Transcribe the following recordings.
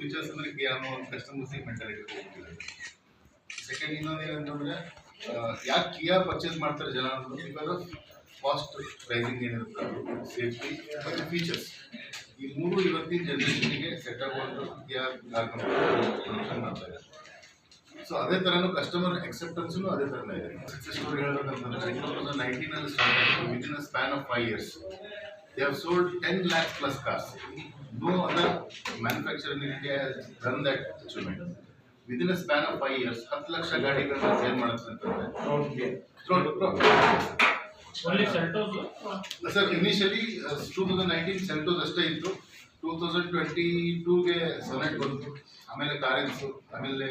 Features ಅಂದ್ರೆ ಯಾವ ಕಸ್ಟಮರ್ಸಿಗೆ mentality second ಇನ್ನೊಂದು ಏನಂತಂದ್ರೆ ಯಾಕೆ ಕಿಯಾ ಪರ್ಚೇಸ್ ಮಾಡ್ತಾರೆ ಜನ ಅಂದ್ರೆ ಬಿಕಾಸ್ ಕಾಸ್ಟ್ ಪ್ರೈಸಿಂಗ್ ಏನಿರುತ್ತೆ ಸೇಫ್ಟಿ ಮತ್ತು ಫೀಚರ್ಸ್ ಈ ಮೂರು ಇವತ್ತಿನ ಜನರೇಷನ್ಗೆ ಸೆಟ್ ಆಗುವಂಥ ಕಿಯಾ ಮಾಡ್ತಾರೆ ಸೊ ಅದೇ ಥರನೂ ಕಸ್ಟಮರ್ ಅಕ್ಸೆಪ್ಟೆನ್ಸ್ನು ಅದೇ ಥರನೇ ಇದೆ. ಸಕ್ಸಸ್ ಸ್ಟೋರಿ ಹೇಳ್ಬೇಕಂತಂದ್ರೆ two thousand ನೈನ್ಟೀನಲ್ಲಿ start within a span of five years they have sold ten lakh plus cars no other manufacture in India run that achievement within a span of five years ಹತ್ತು ಲಕ್ಷ ಗಾಡಿಗಳನ್ನ sale ಮಾಡುತ್ತೆ ಅಂತಂದ್ರೆ only Seltos sir initially two thousand nineteen Seltos ಅಷ್ಟೇ ಇತ್ತು. Two thousand twenty ಟೂಗೆ Sonet ಬಂತು. ಆಮೇಲೆ ಕಾರೆನ್ಸು ಆಮೇಲೆ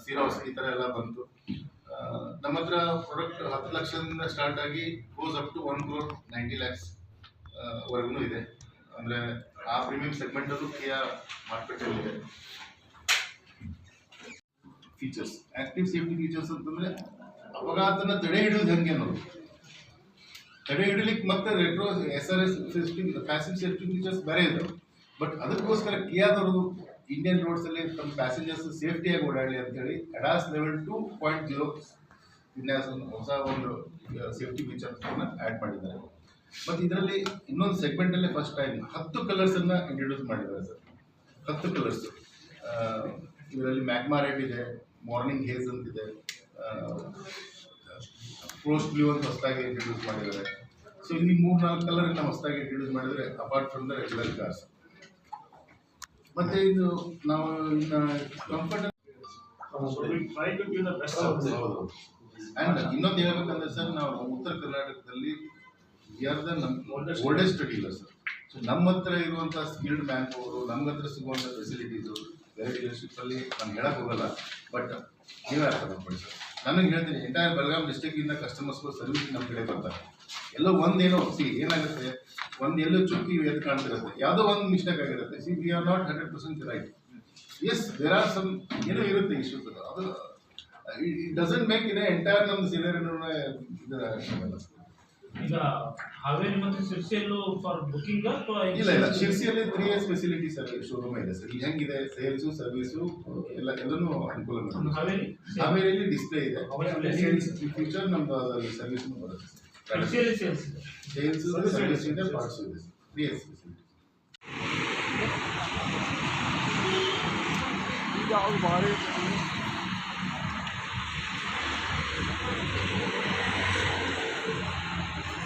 ಸಿರೋಸ್ ಈ ಥರ ಎಲ್ಲ ಬಂತು. ನಮ್ಮ ಹತ್ರ ಪ್ರಾಡಕ್ಟ್ ಹತ್ತು ಲಕ್ಷದಿಂದ ಸ್ಟಾರ್ಟ್ ಆಗಿ goes up to one crore ninety lakhs ವರ್ಗೂ ಇದೆ. ಅಂದರೆ ಆ ಪ್ರೀಮಿಯಂ ಸೆಗ್ಮೆಂಟಲ್ಲೂ ಕಿಯಾ ಮಾರ್ಕೆಟಲ್ಲಿದೆ ಫೀಚರ್ಸ್ ಆಕ್ಟಿವ್ ಸೇಫ್ಟಿ ಫೀಚರ್ಸ್ ಅಂತಂದರೆ ಅಪಘಾತನ ತಡೆ ಹಿಡಿಯೋದು ಹೆಂಗೆ ಅನ್ನೋದು. ತಡೆ ಹಿಡಿಲಿಕ್ಕೆ ಮತ್ತೆ retro S R S safety passenger safety features ಬೇರೆ ಇದ್ದಾವೆ ಬಟ್ ಅದಕ್ಕೋಸ್ಕರ ಕಿಯಾದವರು ಇಂಡಿಯನ್ ರೋಡ್ಸಲ್ಲಿ ತಮ್ಮ ಪ್ಯಾಸೆಂಜರ್ಸ್ ಸೇಫ್ಟಿಯಾಗಿ ಓಡಾಡಲಿ ಅಂತೇಳಿ ADAS level two point zero ವಿನ್ಯಾಸ ಹೊಸ ಒಂದು ಸೇಫ್ಟಿ ಫೀಚರ್ಸ್ ಆ್ಯಡ್ ಮಾಡಿದ್ದಾರೆ. ಮತ್ತು ಇದರಲ್ಲಿ ಇನ್ನೊಂದು ಸೆಗ್ಮೆಂಟಲ್ಲೇ ಫಸ್ಟ್ ಟೈಮ್ ಹತ್ತು ಕಲರ್ಸನ್ನು ಇಂಟ್ರೊಡ್ಯೂಸ್ ಮಾಡಿದ್ದಾರೆ ಸರ್ ಹತ್ತು ಕಲರ್ಸ್ ಇದರಲ್ಲಿ ಮ್ಯಾಗ್ಮಾ ರೆಡ್ ಇದೆ ಮಾರ್ನಿಂಗ್ ಹೇಸ್ ಅಂತಿದೆ ಫ್ರೋಸ್ಟ್ ಬ್ಲೂ ಅಂತ ಹೊಸದಾಗಿ ಇಂಟ್ರೊಡ್ಯೂಸ್ ಮಾಡಿದ್ದಾರೆ. ಸೊ ಇಲ್ಲಿ ಮೂರು ನಾಲ್ಕು ಕಲರ್ನ ಹೊಸದಾಗಿ ಇಂಟ್ರೊಡ್ಯೂಸ್ ಮಾಡಿದರೆ apart from the regular cars ಮತ್ತೆ ಇದು ನಾವು ಇನ್ನು comfort try to give the best and ಇನ್ನೊಂದು ಹೇಳ್ಬೇಕಂದ್ರೆ ಸರ್ ನಾವು we are the oldest dealer sir so ನಮ್ಮ ಹತ್ರ ಇರುವಂಥ ಸ್ಕಿಲ್ಡ್ ಮ್ಯಾನ್ ಪವರು ನಮ್ಮ ಹತ್ರ ಸಿಗುವಂಥ ಫೆಸಿಲಿಟೀಸು ಬೇರೆ ಡೀಲರ್ಶಿಪ್ಪಲ್ಲಿ ನಾನು ಹೇಳಕ್ ಹೋಗಲ್ಲ ಬಟ್ ನೀವೇ ಅರ್ಥ ಮಾಡ್ಕೊಳ್ಳಿ ಸರ್. ನನಗೆ ಹೇಳ್ತೀನಿ ಎಂಟೈರ್ ಬೆಳಗಾವಿ ಡಿಸ್ಟಿಕ್ಕಿಂದ ಕಸ್ಟಮರ್ಸ್ಗಳು ಸರ್ವಿಸ್ ನಮ್ಮ ಕಡೆ ಬರ್ತಾರೆ. ಎಲ್ಲೋ ಒಂದೇನೋ ಸಿ ಏನಾಗುತ್ತೆ? ಒಂದು ಎಲ್ಲೋ ಚುಕ್ಕಿ ಎದ್ದು ಕಾಣ್ತಿರುತ್ತೆ. ಯಾವುದೋ ಒಂದು ಮಿಸ್ಟೇಕ್ ಆಗಿರುತ್ತೆ. See we are not hundred percent right yes there are some ಏನೋ ಇರುತ್ತೆ ಇಶ್ಯೂಸ್ ಅದು it doesn't make in entire ನಮ್ಮ ಸಿನಿಯರ್ನ ಈಗ ಹಾವೇರಿ ಮತ್ತು ಸಿರ್ಸಿಯಲ್ಲೂ ಫಾರ್ ಬುಕಿಂಗ್ ಇಲ್ಲ ಇಲ್ಲ ಶಿರ್ಸಿಯಲ್ಲಿ three years facility sir showroom ಇದೆ ಸರ್ ಇಲ್ಲಿ ಹೆಂಗಿದೆ? ಸೇಲ್ಸು ಸರ್ವಿಸು ಎಲ್ಲ ಎಲ್ಲನೂ ಅನುಕೂಲ ಇದೆ. ಹಾವೇರಿ ಹಾವೇರಿಯಲ್ಲಿ ಡಿಸ್ಪ್ಲೇ ಇದೆ. ಫ್ಯೂಚರ್ ನಮ್ದು ಅದರಲ್ಲಿ ಸರ್ವಿಸ್ನು ಬರುತ್ತೆ ಸಿರ್ಸಿಯಲ್ಲಿ ಸೇಲ್ಸ್ ಇದೆ. ಸೇಲ್ಸ್ Service ಸರ್ವಿಸ್ ಇದೆ. ಪಾರ್ಟ್ಸ್ ಇದೆ ತ್ರೀ ಇಯರ್ಸ್ ಫೆಸಿಲಿಟಿ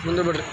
ಮುಂದೆ ಬಿಡ್ರಿ